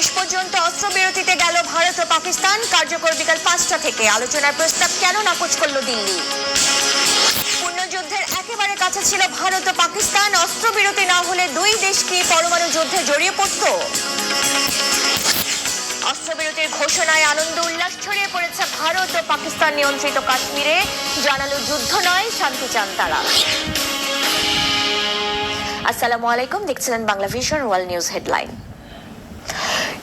শেষ পর্যন্ত অস্ত্রবিরতিতে গেল ভারত ও পাকিস্তান। কার্যকর বিকাল পাঁচটা থেকে আলোচনার প্রস্তাব কেন নাকচ করল দিল্লি? পূর্ণযুদ্ধের একেবারে কাছে ছিল ভারত ও পাকিস্তান। অস্ত্রবিরতি না হলে দুই দেশ কি পরমাণু যুদ্ধে জড়িয়ে পড়ত? অস্ত্রবিরতির ঘোষণায় আনন্দ উল্লাস ছড়িয়ে পড়েছে ভারত ও পাকিস্তান নিয়ন্ত্রিত কাশ্মীরে। জানালো যুদ্ধ নয়, শান্তি চান তারা। আসসালামু আলাইকুম, দেখছিলেন Bangla Vision world news headline.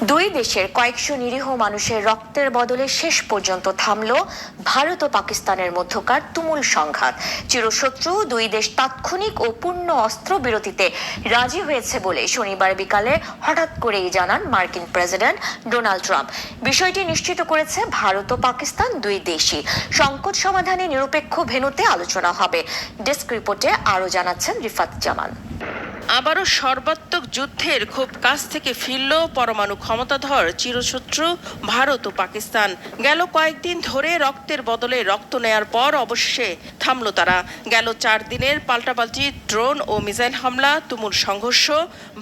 দুই দেশের কয়েকশো নিরীহ মানুষের রক্তের বদলে শেষ পর্যন্ত থামল ভারত ও পাকিস্তানের মধ্যকার তুমুল সংঘাত। চিরশত্রু দুই দেশ তাৎক্ষণিক ও পূর্ণ অস্ত্র বিরতিতে রাজি হয়েছে বলে শনিবার বিকালে হঠাৎ করেই জানান মার্কিন প্রেসিডেন্ট ডোনাল্ড ট্রাম্প। বিষয়টি নিশ্চিত করেছে ভারত ও পাকিস্তান দুই দেশই। সংকট সমাধানে নিরপেক্ষ ভেন্যুতে আলোচনা হবে। ডেস্ক রিপোর্টে আরও জানাচ্ছেন রিফাত জামান। আবারও সর্বাত্মক যুদ্ধের খুব কাছ থেকে ফিরল পরমাণু ক্ষমতাধর চিরশত্রু ভারত ও পাকিস্তান। গেল কয়েকদিন ধরে রক্তের বদলে রক্ত নেয়ার পর অবশেষে থামল তারা। গেল চার দিনের পাল্টাপাল্টি ড্রোন ও মিসাইল হামলা, তুমুল সংঘর্ষ।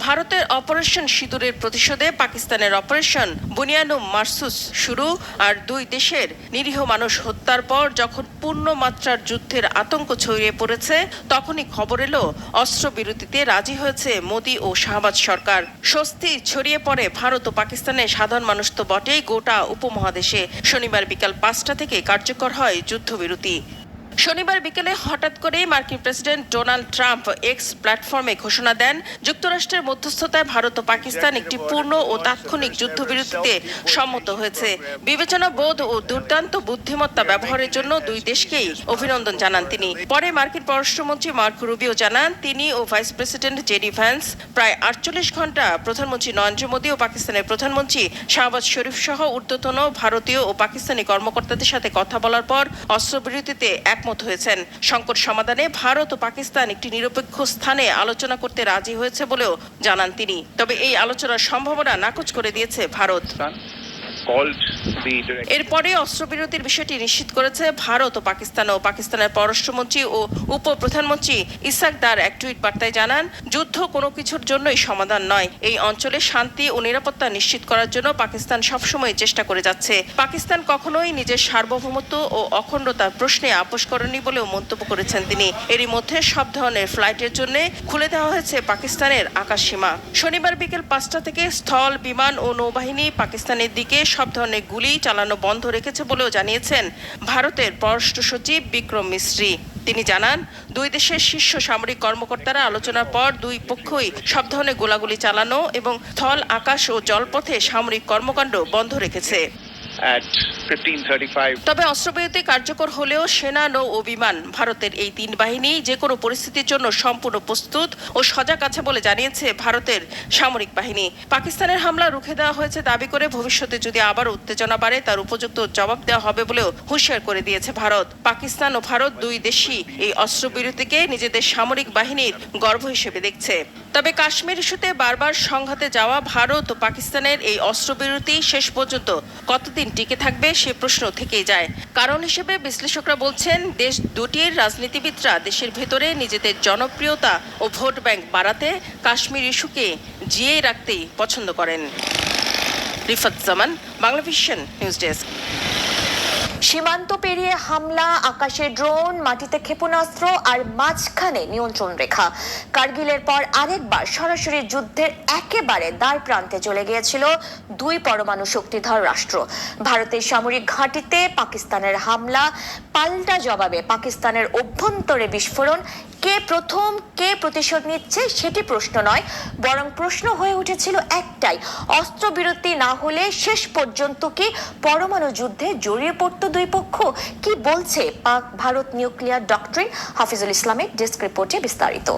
ভারতের অপারেশন সিঁদুরের প্রতিশোধে পাকিস্তানের অপারেশন বুনিয়ানু মারসুস শুরু। আর দুই দেশের নিরীহ মানুষ হত্যার পর যখন পূর্ণ মাত্রার যুদ্ধের আতঙ্ক ছড়িয়ে পড়েছে, তখনই খবর এলো অস্ত্রবিরতিতে রাজি হয়েছে মোদি ও শাহবাজ সরকার। স্বস্তি ছড়িয়ে পড়ে ভারত ও পাকিস্তানের সাধারণ মানুষ তো বটেই গোটা উপমহাদেশে। শনিবার বিকাল পাঁচটা থেকে কার্যকর হয় যুদ্ধবিরতি। শনিবার বিকেলে হঠাৎ করেই মার্কিন প্রেসিডেন্ট ডোনাল্ড ট্রাম্প এক্স প্ল্যাটফর্মে ঘোষণা দেন, যুক্তরাষ্ট্রের মধ্যস্থতায় ভারত ও পাকিস্তান একটি পূর্ণ ও তাৎক্ষণিক যুদ্ধবিরতিতে সম্মত হয়েছে। বিবেচনা, বোধ ও দুর্দান্ত বুদ্ধিমত্তা ব্যবহারের জন্য দুই দেশকেই অভিনন্দন জানান তিনি। পরে মার্কিন পররাষ্ট্রমন্ত্রী মার্ক রুবিও জানান, তিনি ও ভাইস প্রেসিডেন্ট জেডি ভ্যান্স প্রায় আটচল্লিশ ঘণ্টা প্রধানমন্ত্রী নরেন্দ্র মোদী ও পাকিস্তানের প্রধানমন্ত্রী শাহবাজ শরীফ সহ ঊর্ধ্বতন ভারতীয় ও পাকিস্তানি কর্মকর্তাদের সাথে কথা বলার পর অস্ত্রবিরতিতে একমত হয়েছেন। সংকট সমাধানে ভারত ও পাকিস্তান একটি নিরপেক্ষ স্থানে আলোচনা করতে রাজি হয়েছে বলেও জানান তিনি। তবে এই আলোচনার সম্ভাবনা নাকচ করে দিয়েছে ভারত। এরপরে অস্ত্রবিরতির বিষয়টি নিশ্চিত করেছে ভারত ও পাকিস্তান ও পাকিস্তানের পররাষ্ট্রমন্ত্রী ও উপ প্রধানমন্ত্রী ইসাক দার এক টুইট বার্তায় জানান, যুদ্ধ কোনো কিছুর জন্যই সমাধান নয়। এই অঞ্চলে শান্তি ও নিরাপত্তা নিশ্চিত করার জন্য পাকিস্তান সবসময় চেষ্টা করে যাচ্ছে। পাকিস্তান কখনোই নিজের সার্বভৌমত্ব ও অখণ্ডতার প্রশ্নে আপোষ করেনি বলেও মন্তব্য করেছেন তিনি। এরই মধ্যে সব ধরনের ফ্লাইটের জন্য খুলে দেওয়া হয়েছে পাকিস্তানের আকাশসীমা। শনিবার বিকেল পাঁচটা থেকে স্থল, বিমান ও নৌবাহিনী পাকিস্তানের দিকে সব ধরনের গুলি চালানো বন্ধ রেখেছে বলেও জানিয়েছেন ভারতের পররাষ্ট্র সচিব বিক্রম মিশ্রি তিনি জানান, দুই দেশের শীর্ষ সামরিক কর্মকর্তারা আলোচনার পর দুই পক্ষই সব ধরনের গোলাগুলি চালানো এবং স্থল, আকাশ ও জলপথে সামরিক কর্মকাণ্ড বন্ধ রেখেছে। at 1535 তবে অস্ত্রবিরতি কার্যকর হলেও সেনা, নৌ ও বিমান ভারতের এই তিন বাহিনী যে কোনো পরিস্থিতির জন্য সম্পূর্ণ প্রস্তুত ও সজাগ আছে বলে জানিয়েছে ভারতের সামরিক বাহিনী। পাকিস্তানের হামলা রুখে দেওয়া হয়েছে দাবি করে ভবিষ্যতে যদি আবার উত্তেজনা বাড়ে, তার উপযুক্ত জবাব দেওয়া হবে বলেও হুঁশিয়ার করে দিয়েছে ভারত। পাকিস্তান ও ভারত দুই দেশই এই অস্ত্রবিরতিকে নিজেদের সামরিক বাহিনীর গর্ব হিসেবে দেখছে। তবে কাশ্মীর ইস্যুতে বারবার সংঘাতে যাওয়া ভারত ও পাকিস্তানের এই অস্ত্রবিরতি শেষ পর্যন্ত কতদিন টিকে থাকবে সে প্রশ্ন থেকেই যায়। কারণ হিসেবে বিশ্লেষকরা বলছেন, দেশ দুটির রাজনীতিবিদরা দেশের ভেতরে নিজেদের জনপ্রিয়তা ও ভোট ব্যাংক বাড়াতে কাশ্মীর ইস্যুকে জিয়ে রাখতেই পছন্দ করেন। Rifat Zaman Bangla Vision news desk. সীমান্ত পেরিয়ে হামলা, আকাশে ড্রোন, মাটিতে ক্ষেপণাস্ত্র আর মাঝখানে নিয়ন্ত্রণ রেখা। কার্গিলের পর আরেকবার সরাসরি যুদ্ধের একেবারে দ্বার প্রান্তে চলে গিয়েছিল দুই পরমাণু শক্তিধর রাষ্ট্র। ভারতের সামরিক ঘাঁটিতে পাকিস্তানের হামলা, পাল্টা জবাবে পাকিস্তানের অভ্যন্তরে বিস্ফোরণ কে প্রথম, কে প্রতিশোধ নিচ্ছে সেটি প্রশ্ন নয়, বরং প্রশ্ন হয়ে উঠেছিল একটাই, অস্ত্রবিরতি না হলে শেষ পর্যন্ত কি পরমাণু যুদ্ধে জড়িয়ে পড়ত দুই পক্ষ? কি বলছে পাক ভারত নিউক্লিয়ার ডক্টরিন? হাফিজুল ইসলামের ডেস্ক রিপোর্টে বিস্তারিত।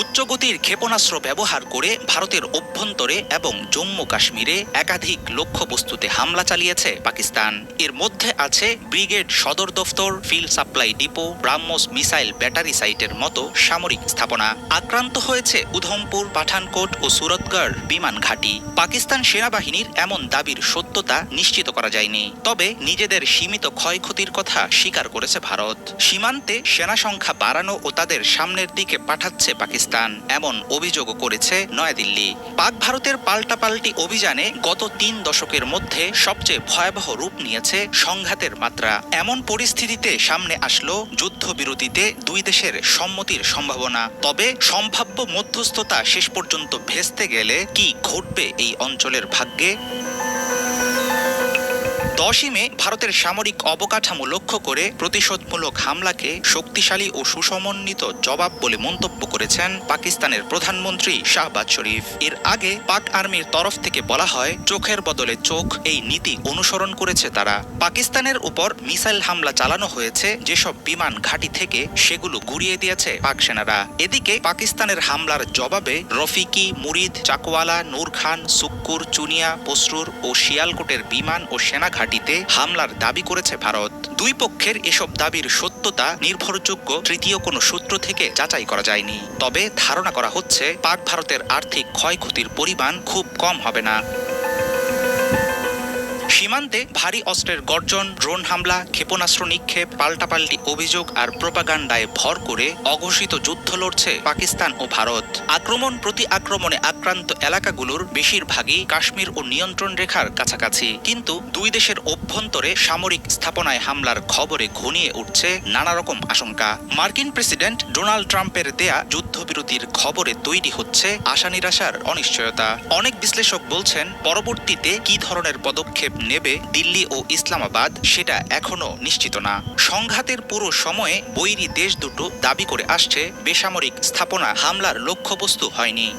উচ্চগতির ক্ষেপণাস্ত্র ব্যবহার করে ভারতের অভ্যন্তরে এবং জম্মু কাশ্মীরে একাধিক লক্ষ্যবস্তুতে হামলা চালিয়েছে পাকিস্তান। এর মধ্যে আছে ব্রিগেড সদর দফতর field supply depot, BrahMos missile battery সাইটের মতো সামরিক স্থাপনা। আক্রান্ত হয়েছে উধমপুর, পাঠানকোট ও সুরতগড় বিমান ঘাঁটি। পাকিস্তান সেনাবাহিনীর এমন দাবির সত্যতা নিশ্চিত করা যায়নি। তবে নিজেদের সীমিত ক্ষয়ক্ষতির কথা স্বীকার করেছে ভারত। সীমান্তে সেনা সংখ্যা বাড়ানো ও তাদের সামনের দিকে পাঠাচ্ছে পাকিস্তান। পাকিস্তান এমন অভিযোগও করেছে নয়াদিল্লি। পাক ভারতের পাল্টাপাল্টি অভিযানে গত তিন দশকের মধ্যে সবচেয়ে ভয়াবহ রূপ নিয়েছে সংঘাতের মাত্রা। এমন পরিস্থিতিতে সামনে আসলো যুদ্ধবিরতিতে দুই দেশের সম্মতির সম্ভাবনা। তবে সম্ভাব্য মধ্যস্থতা শেষ পর্যন্ত ভেস্তে গেলে কি ঘটবে এই অঞ্চলের ভাগ্যে? দশই মে ভারতের সামরিক অবকাঠামো লক্ষ্য করে প্রতিশোধমূলক হামলাকে শক্তিশালী ও সুসমন্বিত জবাব বলে মন্তব্য করেছেন পাকিস্তানের প্রধানমন্ত্রী শাহবাজ শরীফ। এর আগে পাক আর্মির তরফ থেকে বলা হয়, চোখের বদলে চোখ এই নীতি অনুসরণ করেছে তারা। পাকিস্তানের উপর মিসাইল হামলা চালানো হয়েছে, যেসব বিমান ঘাঁটি থেকে সেগুলো গুড়িয়ে দিয়েছে পাক সেনারা। এদিকে পাকিস্তানের হামলার জবাবে রফিকি, মুরিদ, চাকওয়ালা, নূর খান, সুক্কুর, চুনিয়া পসরুর ও শিয়ালকোটের বিমান ও সেনা ঘাঁটিতে হামলার দাবি করেছে ভারত। দুই পক্ষের এসব দাবির সত্যতা নির্ভরযোগ্য তৃতীয় কোনো সূত্র থেকে যাচাই করা যায়নি। তবে ধারণা করা হচ্ছে, পাক ভারতের আর্থিক ক্ষয়ক্ষতির পরিমাণ খুব কম হবে না। সীমান্তে ভারী অস্ত্রের গর্জন, ড্রোন হামলা, ক্ষেপণাস্ত্র নিক্ষেপ, পাল্টাপাল্টি অভিযোগ আর প্রোপাগান্ডায় ভর করে অঘোষিত যুদ্ধ লড়ছে পাকিস্তান ও ভারত। আক্রমণ প্রতি আক্রমণে আক্রান্ত এলাকাগুলোর বেশিরভাগই কাশ্মীর ও নিয়ন্ত্রণ রেখার কাছাকাছি। কিন্তু দুই দেশের অভ্যন্তরে সামরিক স্থাপনায় হামলার খবরে ঘনিয়ে উঠছে নানা রকম আশঙ্কা। মার্কিন প্রেসিডেন্ট ডোনাল্ড ট্রাম্পের দেয়া যুদ্ধবিরতির খবরে তৈরি হচ্ছে আশা নিরাশার অনিশ্চয়তা। অনেক বিশ্লেষক বলছেন, পরবর্তীতে কি ধরনের পদক্ষেপ নেবে দিল্লি ও ইসলামাবাদ, সেটা এখনও নিশ্চিত না। সংঘাতের পুরো সময়ে বৈরি দেশ দুটো দাবি করে আসছে, বেসামরিক স্থাপনা হামলার লক্ষ্যবস্তু হয়নি।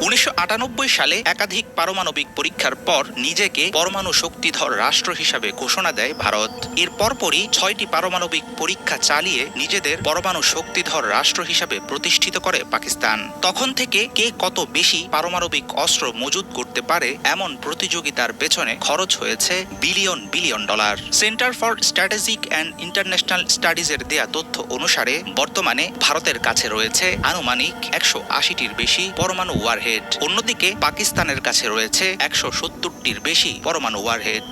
উনিশশো আটানব্বই সালে একাধিক পারমাণবিক পরীক্ষার পর নিজেকে পরমাণু শক্তিধর রাষ্ট্র হিসাবে ঘোষণা দেয় ভারত। এর পরপরই ছয়টি পারমাণবিক পরীক্ষা চালিয়ে নিজেদের পরমাণু শক্তিধর রাষ্ট্র হিসাবে প্রতিষ্ঠিত করে পাকিস্তান। তখন থেকে কে কত বেশি পারমাণবিক অস্ত্র মজুত করতে পারে এমন প্রতিযোগিতার পেছনে খরচ হয়েছে billion billion dollar. Center for Strategic and International স্টাডিজের দেয়া তথ্য অনুসারে বর্তমানে ভারতের কাছে রয়েছে আনুমানিক একশো আশিটির বেশি পরমাণু ওয়ারহেড। অন্যদিকে পাকিস্তানের কাছে রয়েছে একশো সত্তরটির বেশি পরমাণু ওয়ারহেড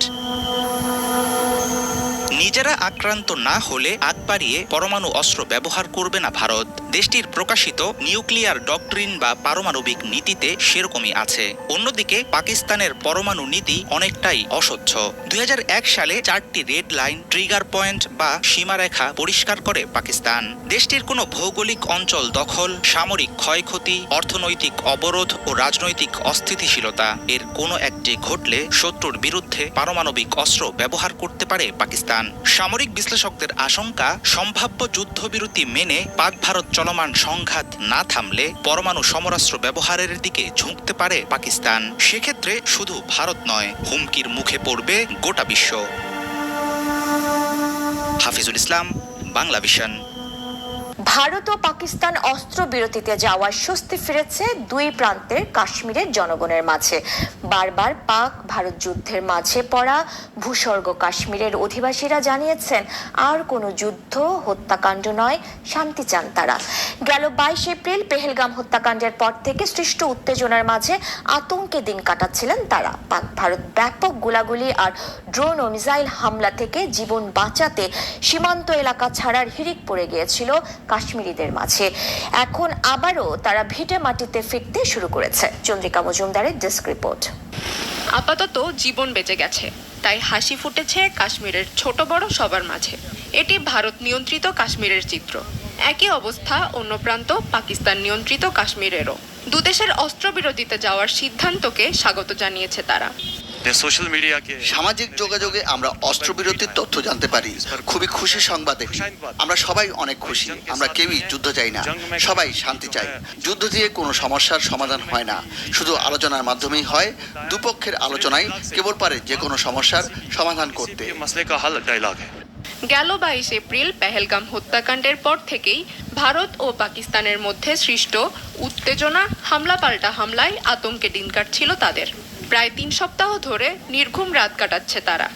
নিজেরা আক্রান্ত না হলে আগ বাড়িয়ে পরমাণু অস্ত্র ব্যবহার করবে না ভারত। দেশটির প্রকাশিত নিউক্লিয়ার ডকট্রিন বা পারমাণবিক নীতিতে সেরকমই আছে। অন্যদিকে পাকিস্তানের পরমাণু নীতি অনেকটাই অস্বচ্ছ। দুই সালে চারটি রেড লাইন, ট্রিগার পয়েন্ট বা সীমারেখা পরিষ্কার করে পাকিস্তান। দেশটির কোনো ভৌগোলিক অঞ্চল দখল, সামরিক ক্ষয়ক্ষতি, অর্থনৈতিক অবরোধ ও রাজনৈতিক অস্থিতিশীলতা, এর কোনো একটি ঘটলে শত্রুর বিরুদ্ধে পারমাণবিক অস্ত্র ব্যবহার করতে পারে পাকিস্তান। সামরিক বিশ্লেষকদের আশঙ্কা, সম্ভাব্য যুদ্ধবিরতি মেনে পাক ভারত চলমান সংঘাত না থামলে পরমাণু সমরাস্ত্র ব্যবহারের দিকে ঝুঁকতে পারে পাকিস্তান। সেক্ষেত্রে শুধু ভারত নয়, হুমকির মুখে পড়বে গোটা বিশ্ব। হাফিজুল ইসলাম, বাংলা ভিশন। ভারত ও পাকিস্তান অস্ত্র বিরতিতে যাওয়ার স্বস্তি ফিরেছে দুই প্রান্তের কাশ্মীরের জনগণের মাঝে। বারবার পাক ভারত যুদ্ধের মাঝে পড়া ভূস্বর্গ কাশ্মীরের অধিবাসীরা জানিয়েছেন, আর কোনো যুদ্ধ, হত্যাকাণ্ড নয়, শান্তি চান তারা। গেল বাইশ এপ্রিল পেহেলগাম হত্যাকাণ্ডের পর থেকে সৃষ্ট উত্তেজনার মাঝে আতঙ্কে দিন কাটাচ্ছিলেন তারা। পাক ভারত ব্যাপক গোলাগুলি আর ড্রোন ও মিসাইল হামলা থেকে জীবন বাঁচাতে সীমান্ত এলাকা ছাড়ার হিড়িক পড়ে গিয়েছিল কাশ্মীরিদের মাঝে। এখন আবারও তারা ভিটে মাটিতে ফিরতে শুরু করেছে। চন্দ্রিকা মজুমদারের ডেস্ক রিপোর্ট। আপাতত জীবন বেঁচে গেছে, তাই হাসি ফুটেছে কাশ্মীরের ছোট বড় সবার মাঝে। এটি ভারত নিয়ন্ত্রিত কাশ্মীরের চিত্র। একই অবস্থা অন্য প্রান্ত পাকিস্তান নিয়ন্ত্রিত কাশ্মীরেরও। দুদেশের অস্ত্রবিরতিতে যাওয়ার সিদ্ধান্তকে স্বাগত জানিয়েছে তারা। সোশ্যাল মিডিয়াকে সামাজিক যোগাযোগে আমরা অস্ত্রবিরতির তথ্য জানতে পারি। খুবই খুশি সংবাদ আমরা সবাই অনেক খুশি। আমরা কেউই যুদ্ধ চাই না। সবাই শান্তি চাই। যুদ্ধ দিয়ে কোনো সমস্যার সমাধান হয় না। শুধু আলোচনার মাধ্যমেই হয়। দুপক্ষের আলোচনায় কেবল পারে যে কোনো সমস্যার সমাধান করতে। গেল বাইশ এপ্রিল পেহেলগাম হত্যাকাণ্ডের পর থেকেই ভারত ও পাকিস্তানের মধ্যে সৃষ্ট উত্তেজনা হামলা পাল্টা হামলায় আতঙ্কে দিন কাটছিল তাদের। প্রায় তিন সপ্তাহ ধরে নির্ঘুম রাত কাটাচ্ছে তারা।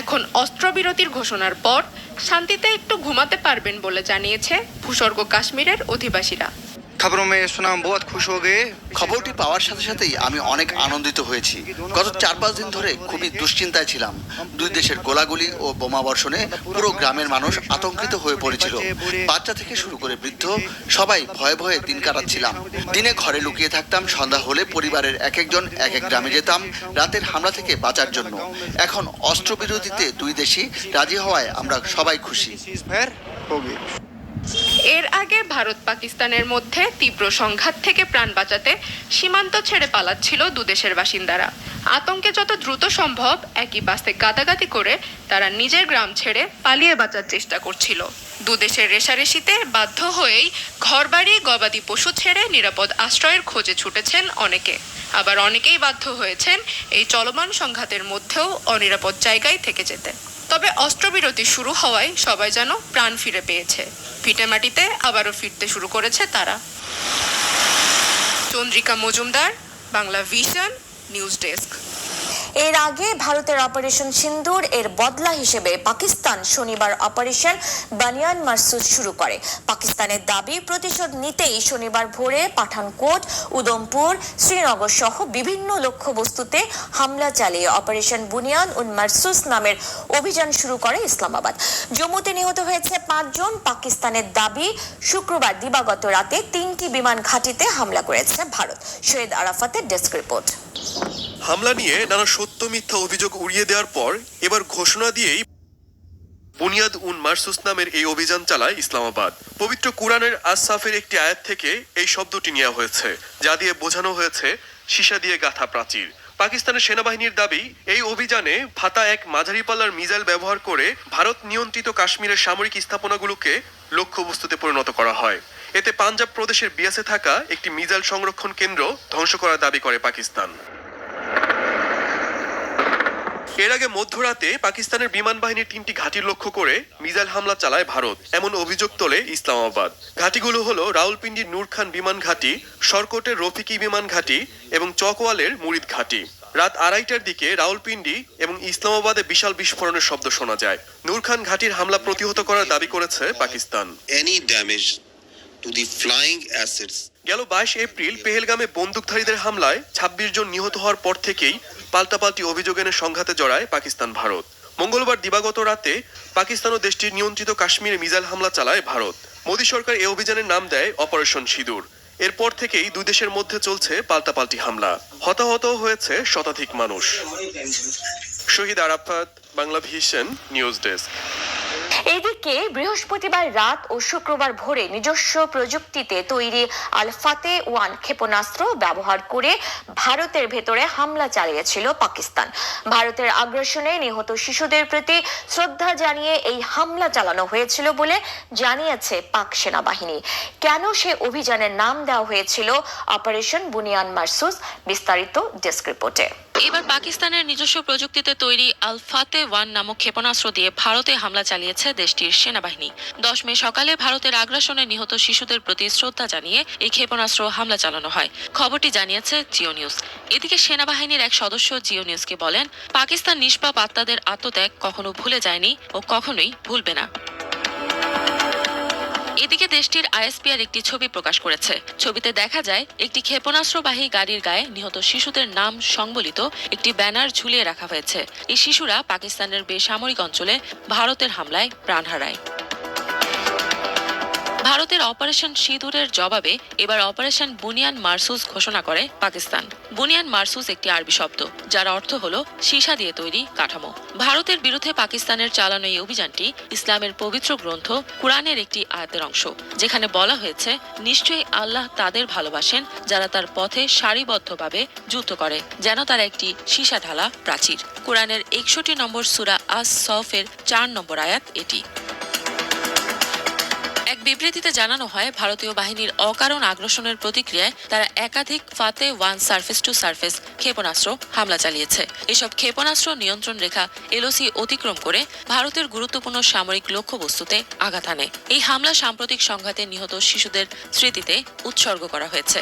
এখন অস্ত্রবিরতির ঘোষণার পর শান্তিতে একটু ঘুমাতে পারবেন বলে জানিয়েছে ভূস্বর্গ কাশ্মীরের অধিবাসীরা। खबरों में सुना हम बहुत खुश हो गए খবরটি পাওয়ার সাথে সাথেই আমি অনেক আনন্দিত হয়েছি গত চার পাঁচ দিন ধরে খুবই দুশ্চিন্তায় ছিলাম দুই দেশের গোলাগুলি ও বোমা বর্ষণে পুরো গ্রামের মানুষ আতঙ্কিত হয়ে পড়েছিল বাচ্চা থেকে শুরু করে বৃদ্ধ সবাই ভয়ে ভয়ে দিন কাটাচ্ছিলাম দিনে ঘরে লুকিয়ে থাকতাম সন্ধ্যা হলে পরিবারের এক একজন এক এক গ্রামে যেতাম রাতের হামলা থেকে বাঁচার জন্য এখন অস্ত্রবিরতিতে দুই দেশই রাজি হওয়ায় আমরা সবাই খুশি আগে ভারত পাকিস্তানের মধ্যে তীব্র সংঘাত থেকে প্রাণ বাঁচাতে সীমান্ত ছেড়ে পালাচ্ছিল দুদেশের বাসিন্দারা। আতঙ্কে যত দ্রুত সম্ভব একই বাসে গাদাগাদি করে তারা নিজের গ্রাম ছেড়ে পালিয়ে বাঁচার চেষ্টা করছিল। দুদেশের রেশারেশিতে বাধ্য হয়েই ঘরবাড়ি, গবাদি পশু ছেড়ে নিরাপদ আশ্রয়ের খোঁজে ছুটেছেন অনেকে। আবার অনেকেই বাধ্য হয়েছেন এই চলমান সংঘাতের মধ্যেও অনিরাপদ জায়গায় থেকে যেতে। তবে অস্ত্রবিরতি শুরু হওয়ায় সবাই যেন প্রাণ ফিরে পেয়েছে। ফিটে মাটিতে আবারও ফিরতে শুরু করেছে তারা। Chandrika Majumdar, Bangla Vision, news desk. এর আগে ভারতের অপারেশন সিন্দুর এর বদলা হিসেবে পাকিস্তান শনিবার অপারেশন বানিয়ান মারসুদ শুরু করে। পাকিস্তানের দাবি, প্রতিশোধ নিতেই শনিবার ভোরে পাঠানকোট, উদমপুর, শ্রীনগর সহ বিভিন্ন লক্ষ্যবস্তুতে হামলা চালিয়ে অপারেশন বুনিয়ান উন মারসুস নামের অভিযান শুরু করে ইসলামাবাদ। জম্মুতে নিহত হয়েছে পাঁচজন পাকিস্তানের দাবি, শুক্রবার দিবাগত রাতে তিনটি বিমান ঘাঁটিতে হামলা করেছে ভারত। শহীদ আরাফাতের ডেস্ক রিপোর্ট। হামলা নিয়ে নানা সত্য মিথ্যা অভিযোগ উড়িয়ে দেওয়ার পর এবার ঘোষণা দিয়েই বুনিয়াদ উন মারসুস নামের এই অভিযান চালায় ইসলামাবাদ। পবিত্র কুরআনের আসাফের একটি আয়াত থেকে এই শব্দটি নেওয়া হয়েছে, যা দিয়ে বোঝানো হয়েছে, সীসা দিয়ে গাথা প্রাচীর। পাকিস্তানের সেনাবাহিনীর দাবি, এই অভিযানে ভাতা এক মাঝারি পাল্লার মিসাইল ব্যবহার করে ভারত নিয়ন্ত্রিত কাশ্মীরের সামরিক স্থাপনাগুলোকে লক্ষ্যবস্তুতে পরিণত করা হয়। এতে পাঞ্জাব প্রদেশের বিয়াসে থাকা একটি মিজাইল সংরক্ষণ কেন্দ্র ধ্বংস করার দাবি করে পাকিস্তান। এর আগে মধ্যরাতে পাকিস্তানের বিমান বাহিনীর তিনটি ঘাঁটি লক্ষ্য করে মিসাইল হামলা চালায় ভারত এমন অভিযোগ তোলে ইসলামাবাদ। ঘাঁটিগুলো হলো রাউলপিন্ডির নূর খান বিমান ঘাঁটি সরকটের রফিকি বিমান ঘাঁটি এবং চকওয়ালের মুরিদ ঘাঁটি। রাত আড়াইটার দিকে রাউলপিন্ডি এবং ইসলামাবাদে বিশাল বিস্ফোরণের শব্দ শোনা যায়। নূর খান ঘাঁটির হামলা প্রতিহত করার দাবি করেছে পাকিস্তান। The flying assets? গেল বাইশ এপ্রিল পেহেলগামে বন্দুকধারীদের হামলায় ২৬ জন নিহত হওয়ার পর থেকেই পাল্টাপাল্টি অভিযোগ এনে সংঘাতে জড়ায় পাকিস্তান, ভারত। মঙ্গলবার দিবাগত রাতে পাকিস্তান ও দেশটির নিয়ন্ত্রিত কাশ্মীরে মিজাইল হামলা চালায় ভারত। মোদী সরকার এ অভিযানের নাম দেয় অপারেশন সিঁদুর। এরপর থেকেই দুই দেশের মধ্যে চলছে পাল্টাপাল্টি হামলা। হতাহত হয়েছে শতাধিক মানুষ। Shahid Arafat Bangla Vision news desk. এদিকে বৃহস্পতিবার রাত ও শুক্রবার ভোরে নিজস্ব প্রযুক্তিতে তৈরি আলফাতে ওয়ান ক্ষেপণাস্ত্র ব্যবহার করে ভারতের ভেতরে হামলা চালিয়েছিল পাকিস্তান। ভারতের আগ্রাসনে নিহত শিশুদের প্রতি শ্রদ্ধা জানিয়ে এই হামলা চালানো হয়েছিল বলে জানিয়েছে পাক সেনাবাহিনী। কেন সে অভিযানের নাম দেওয়া হয়েছিল অপারেশন বুনিয়ান মারসুস? বিস্তারিত ডেস্ক রিপোর্টে। এবার পাকিস্তানের নিজস্ব প্রযুক্তিতে তৈরি আলফাতে ওয়ান নামক ক্ষেপণাস্ত্র দিয়ে ভারতে হামলা চালিয়েছে দেশটির সেনাবাহিনী। দশ মে সকালে ভারতের আগ্রাসনে নিহত শিশুদের প্রতি শ্রদ্ধা জানিয়ে এই ক্ষেপণাস্ত্র হামলা চালানো হয়। খবরটি জানিয়েছে জিও নিউজ। এদিকে সেনাবাহিনীর এক সদস্য জিও নিউজকে বলেন, পাকিস্তান নিষ্পাপ আত্মাদের আত্মত্যাগ কখনো ভুলে যায়নি ও কখনোই ভুলবে না। দেশটির আইএসপিআর একটি ছবি প্রকাশ করেছে। ছবিতে দেখা যায়, একটি ক্ষেপণাস্ত্রবাহী গাড়ির গায়ে নিহত শিশুদের নাম সংবলিত একটি ব্যানার ঝুলিয়ে রাখা হয়েছে। এই শিশুরা পাকিস্তানের বেসামরিক অঞ্চলে ভারতের হামলায় প্রাণ হারায়। ভারতের অপারেশন সিঁদুরের জবাবে এবার অপারেশন বুনিয়ান মারসুস ঘোষণা করে পাকিস্তান। বুনিয়ান মারসুস একটি আরবি শব্দ, যার অর্থ হল সীসা দিয়ে তৈরি কাঠামো। ভারতের বিরুদ্ধে পাকিস্তানের চালানো এই অভিযানটি ইসলামের পবিত্র গ্রন্থ কোরআনের একটি আয়াতের অংশ, যেখানে বলা হয়েছে, নিশ্চয়ই আল্লাহ তাদের ভালোবাসেন যারা তার পথে সারিবদ্ধভাবে যুদ্ধ করে, যেন তারা একটি সীসা ঢালা প্রাচীর। কোরআনের একষট্টি নম্বর সুরা আস সফের চার নম্বর আয়াত এটি। বিবৃতিতে জানানো হয়, ভারতীয় বাহিনীর অকারণ আগ্রাসনের প্রতিক্রিয়ায় তারা একাধিক Fatah one surface to surface ক্ষেপণাস্ত্র হামলা চালিয়েছে। এসব ক্ষেপণাস্ত্র নিয়ন্ত্রণ রেখা এলওসি অতিক্রম করে ভারতের গুরুত্বপূর্ণ সামরিক লক্ষ্যবস্তুতে আঘাত আনে এই হামলা সাম্প্রতিক সংঘাতে নিহত শিশুদের স্মৃতিতে উৎসর্গ করা হয়েছে।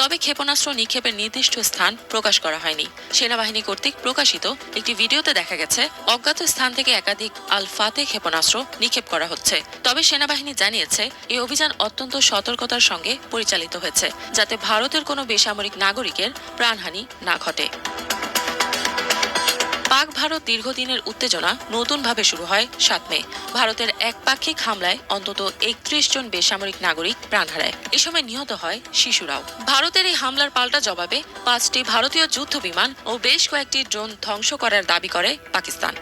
তবে ক্ষেপণাস্ত্র নিক্ষেপের নির্দিষ্ট স্থান প্রকাশ করা হয়নি। সেনাবাহিনী কর্তৃক প্রকাশিত একটি ভিডিওতে দেখা গেছে, অজ্ঞাত স্থান থেকে একাধিক আল ফাতে ক্ষেপণাস্ত্র নিক্ষেপ করা হচ্ছে। তবে সেনাবাহিনী জানিয়েছে এই অভিযান অত্যন্ত সতর্কতার সঙ্গে পরিচালিত হয়েছে, যাতে ভারতের কোনো বেসামরিক নাগরিকের প্রাণহানি না ঘটে। পাক ভারত দীর্ঘদিনের উত্তেজনা নতুনভাবে শুরু হয় সাত মে। ভারতের একপাক্ষিক হামলায় অন্তত একত্রিশ জন বেসামরিক নাগরিক প্রাণ হারায়। এ সময় নিহত হয় শিশুরাও। ভারতের এই হামলার পাল্টা জবাবে পাঁচটি ভারতীয় যুদ্ধ বিমান ও বেশ কয়েকটি ড্রোন ধ্বংস করার দাবি করে পাকিস্তান।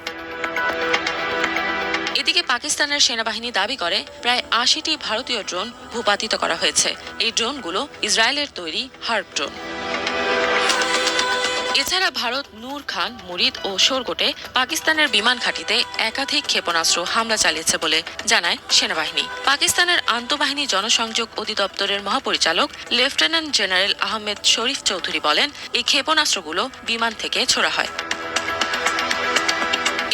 এদিকে পাকিস্তানের সেনাবাহিনী দাবি করে, প্রায় আশিটি ভারতীয় ড্রোন ভূপাতিত করা হয়েছে। এই ড্রোনগুলো ইসরায়েলের তৈরি হার্প ড্রোন। এছাড়া ভারত, নূর খান, মুরিদ ও সোরগোটে পাকিস্তানের বিমান ঘাঁটিতে একাধিক ক্ষেপণাস্ত্র হামলা চালিয়েছে বলে জানায় সেনাবাহিনী। পাকিস্তানের আন্তঃবাহিনী জনসংযোগ অধিদপ্তরের মহাপরিচালক লেফটেন্যান্ট জেনারেল আহমেদ শরীফ চৌধুরী বলেন, এই ক্ষেপণাস্ত্রগুলো বিমান থেকে ছোড়া হয়।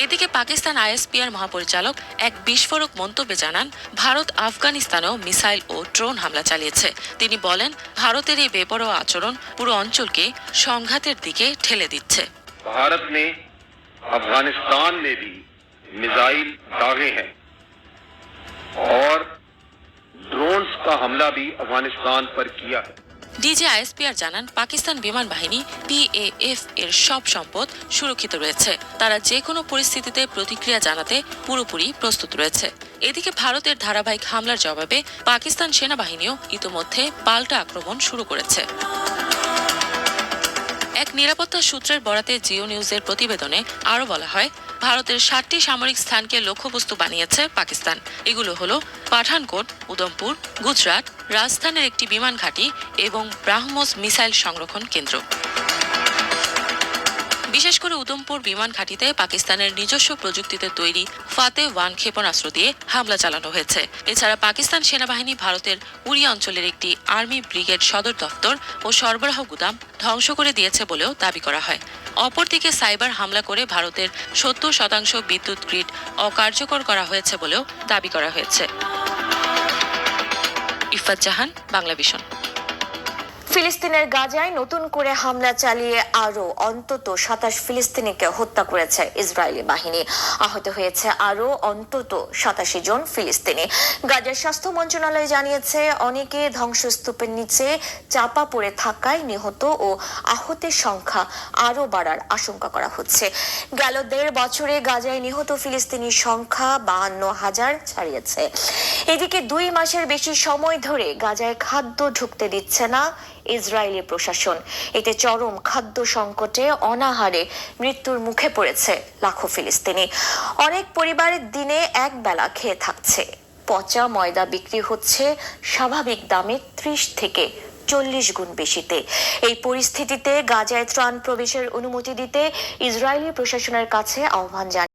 এদিকে পাকিস্তান আইএসপিআর মহাপরিচালক এক বিস্ফোরক মন্তব্যে জানান ভারত আফগানিস্তানেও মিসাইল ও ড্রোন হামলা চালিয়েছে তিনি বলেন ভারতের এই বেপরোয়া আচরণ পুরো অঞ্চলকে সংঘাতের দিকে ঠেলে দিচ্ছে भारत ने अफगानिस्तान में भी मिसाइल दागे हैं और ड्रोन्स का हमला भी अफगानिस्तान पर किया है ডিজি, আইএসপিআর জানান, পাকিস্তান বিমান বাহিনী পিএএফ এর সব সম্পদ সুরক্ষিত রয়েছে। তারা যে কোনো পরিস্থিতিতে প্রতিক্রিয়া জানাতে পুরোপুরি প্রস্তুত রয়েছে। এদিকে ভারতের ধারাবাহিক হামলার জবাবে পাকিস্তান সেনাবাহিনীও ইতোমধ্যে পাল্টা আক্রমণ শুরু করেছে। এক নিরাপত্তা সূত্রের বরাতে জিও নিউজের প্রতিবেদনে আরও বলা হয় ভারতের ষাটটি সামরিক স্থানকে লক্ষ্যবস্তু বানিয়েছে পাকিস্তান। এগুলো হলো পাঠানকোট উদমপুর গুজরাট, রাজস্থানের একটি বিমান ঘাঁটি এবং ব্রাহ্মস মিসাইল সংরক্ষণ কেন্দ্র। বিশেষ করে উদমপুর বিমান ঘাঁটিতে পাকিস্তানের নিজস্ব প্রযুক্তিতে তৈরি ফাতে ওয়ান ক্ষেপণাস্ত্র দিয়ে হামলা চালানো হয়েছে। এছাড়া পাকিস্তান সেনাবাহিনী ভারতের উড়ি অঞ্চলের একটি আর্মি ব্রিগেড সদর দফতর ও সরবরাহ গুদাম ধ্বংস করে দিয়েছে বলেও দাবি করা হয়। অপরদিকে সাইবার হামলা করে ভারতের সত্তর শতাংশ বিদ্যুৎ গ্রিড অকার্যকর করা হয়েছে বলেও দাবি করা হয়েছে। ইফাত জাহান, বাংলা ফিলিস্তিনের গাজায় নতুন করে হামলা চালিয়ে আরও অন্তত সাতাশ ফিলিস্তিনিকে হত্যা করেছে ইসরায়েলি বাহিনী। আহত হয়েছে আরও অন্তত সাতাশি জন ফিলিস্তিনি। গাজার স্বাস্থ্য মন্ত্রণালয় জানিয়েছে, অনেকে ধ্বংসস্তূপের নিচে চাপা পড়ে থাকায় নিহত ও আহতের সংখ্যা আরও বাড়ার আশঙ্কা করা হচ্ছে। গেল দেড় বছরে গাজায় নিহত ফিলিস্তিনির সংখ্যা বাহান্ন হাজার ছাড়িয়েছে। এদিকে দুই মাসের বেশি সময় ধরে গাজায় খাদ্য ঢুকতে দিচ্ছে না ইসরায়েলি প্রশাসন। এতে চরম খাদ্য সংকটে অনাহারে মৃত্যুর মুখে পড়েছে লাখো ফিলিস্তিনি। অনেক পরিবারের দিনে এক বেলা খেয়ে থাকছে। পচা ময়দা বিক্রি হচ্ছে স্বাভাবিক দামে ত্রিশ থেকে চল্লিশ গুণ বেশিতে। এই পরিস্থিতিতে গাজায় ত্রাণ প্রবেশের অনুমতি দিতে ইসরায়েলি প্রশাসনের কাছে আহ্বান জানিয়ে